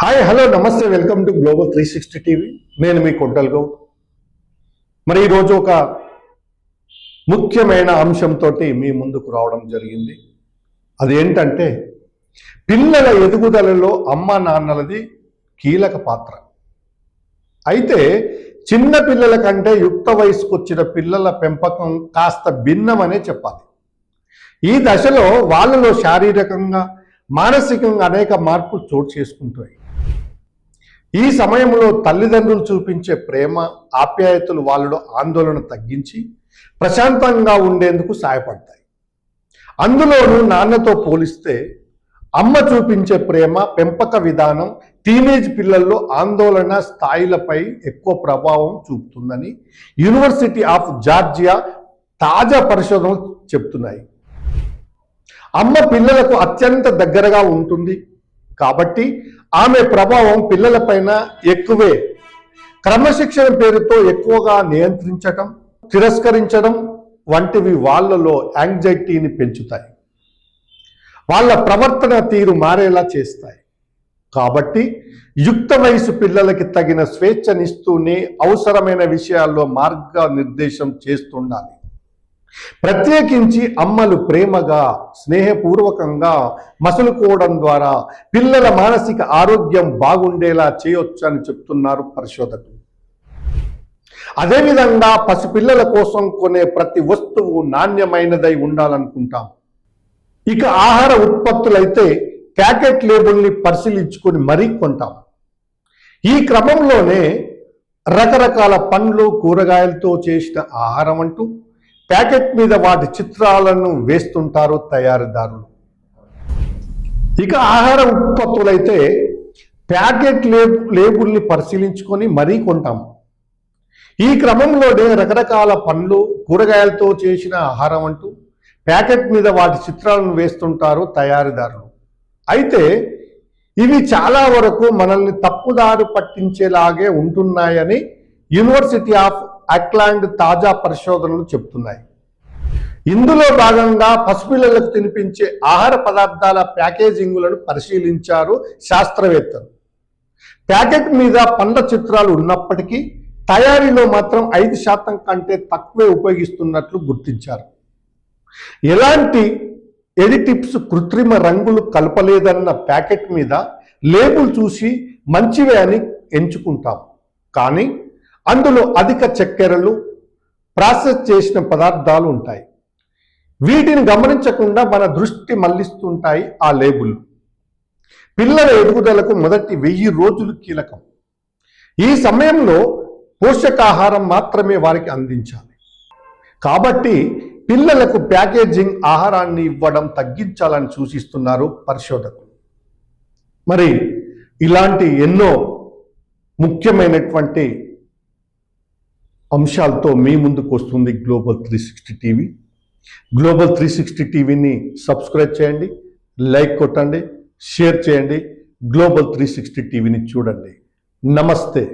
Hi hello నమస్తే welcome to global three sixty TV నేను మీ కొంటల్ గౌడ్. మరి ఈరోజు ఒక ముఖ్యమైన అంశంతో మీ ముందుకు రావడం జరిగింది. అదేంటంటే పిల్లల ఎదుగుదలలో అమ్మ నాన్నలది కీలక పాత్ర. అయితే చిన్న పిల్లల కంటే యుక్త వయసుకు వచ్చిన పిల్లల పెంపకం కాస్త భిన్నమనే చెప్పాలి. ఈ దశలో వాళ్ళలో శారీరకంగా మానసికంగా అనేక మార్పులు చోటు చేసుకుంటాయి ఈ సమయంలో తల్లిదండ్రులు చూపించే ప్రేమ ఆప్యాయతలు వాళ్ళలో ఆందోళన తగ్గించి ప్రశాంతంగా ఉండేందుకు సహాయపడతాయి. అందులోనూ నాన్నతో పోలిస్తే అమ్మ చూపించే ప్రేమ పెంపక విధానం టీనేజ్ పిల్లల్లో ఆందోళన స్థాయిలపై ఎక్కువ ప్రభావం చూపుతుందని యూనివర్సిటీ ఆఫ్ జార్జియా తాజా పరిశోధనలు చెప్తున్నాయి అమ్మ పిల్లలకు అత్యంత దగ్గరగా ఉంటుంది కాబట్టి ఆమె ప్రభావం పిల్లలపైన ఎక్కువే. క్రమశిక్షణ పేరుతో ఎక్కువగా నియంత్రించటం తిరస్కరించడం వంటివి వాళ్ళలో యాంగ్జైటీని పెంచుతాయి. వాళ్ళ ప్రవర్తన తీరు మారేలా చేస్తాయి. కాబట్టి యుక్త వయసు పిల్లలకి తగిన స్వేచ్ఛనిస్తూనే అవసరమైన విషయాల్లో మార్గనిర్దేశం చేస్తుండాలి. ప్రత్యేకించి అమ్మలు ప్రేమగా స్నేహపూర్వకంగా మసులుకోవడం ద్వారా పిల్లల మానసిక ఆరోగ్యం బాగుండేలా చేయొచ్చని చెప్తున్నారు పరిశోధకులు. అదేవిధంగా పసిపిల్లల కోసం కొనే ప్రతి వస్తువు నాణ్యమైనదై ఉండాలనుకుంటాం. ఇక ఆహార ఉత్పత్తులైతే ప్యాకెట్ లేబుల్ని పరిశీలించుకొని మరీ కొంటాం. ఈ క్రమంలోనే రకరకాల పండ్లు కూరగాయలతో చేసిన ఆహారం అంటూ ప్యాకెట్ మీద వాటి చిత్రాలను వేస్తుంటారు తయారీదారులు. ఇక ఆహార ఉత్పత్తులైతే ప్యాకెట్ లేబు లేబుల్ని పరిశీలించుకొని మరీ కొంటాం. ఈ క్రమంలోనే రకరకాల పండ్లు కూరగాయలతో చేసిన ఆహారం అంటూ ప్యాకెట్ మీద వాటి చిత్రాలను వేస్తుంటారు తయారీదారులు. అయితే ఇవి చాలా వరకు మనల్ని తప్పుదారు పట్టించేలాగే ఉంటున్నాయని యూనివర్సిటీ ఆఫ్ అక్లాండ్ తాజా పరిశోధనలు చెప్తున్నాయి ఇందులో భాగంగా పసిపిల్లలకు తినిపించే ఆహార పదార్థాల ప్యాకేజింగులను పరిశీలించారు శాస్త్రవేత్తలు. ప్యాకెట్ మీద పండ్ల చిత్రాలు ఉన్నప్పటికీ తయారీలో మాత్రం ఐదు శాతం కంటే తక్కువే ఉపయోగిస్తున్నట్లు గుర్తించారు. ఎలాంటి ఎడిటిప్స్ కృత్రిమ రంగులు కలపలేదన్న ప్యాకెట్ మీద లేబుల్ చూసి మంచివే అని ఎంచుకుంటాం. కానీ అందులో అధిక చక్కెరలు ప్రాసెస్ చేసిన పదార్థాలు ఉంటాయి. వీటిని గమనించకుండా మన దృష్టి మళ్ళిస్తుంటాయి ఆ లేబుల్. పిల్లల ఎదుగుదలకు మొదటి వెయ్యి రోజులు కీలకం. ఈ సమయంలో పోషకాహారం మాత్రమే వారికి అందించాలి. కాబట్టి పిల్లలకు ప్యాకేజింగ్ ఆహారాన్ని ఇవ్వడం తగ్గించాలని సూచిస్తున్నారు పరిశోధకులు. మరి ఇలాంటి ఎన్నో ముఖ్యమైనటువంటి అంశాలతో మీ ముందుకు వస్తుంది global three sixty TV global three sixty టీవీని సబ్స్క్రైబ్ చేయండి లైక్ కొట్టండి షేర్ చేయండి. గ్లోబల్ త్రీ సిక్స్టీ టీవీని చూడండి. నమస్తే.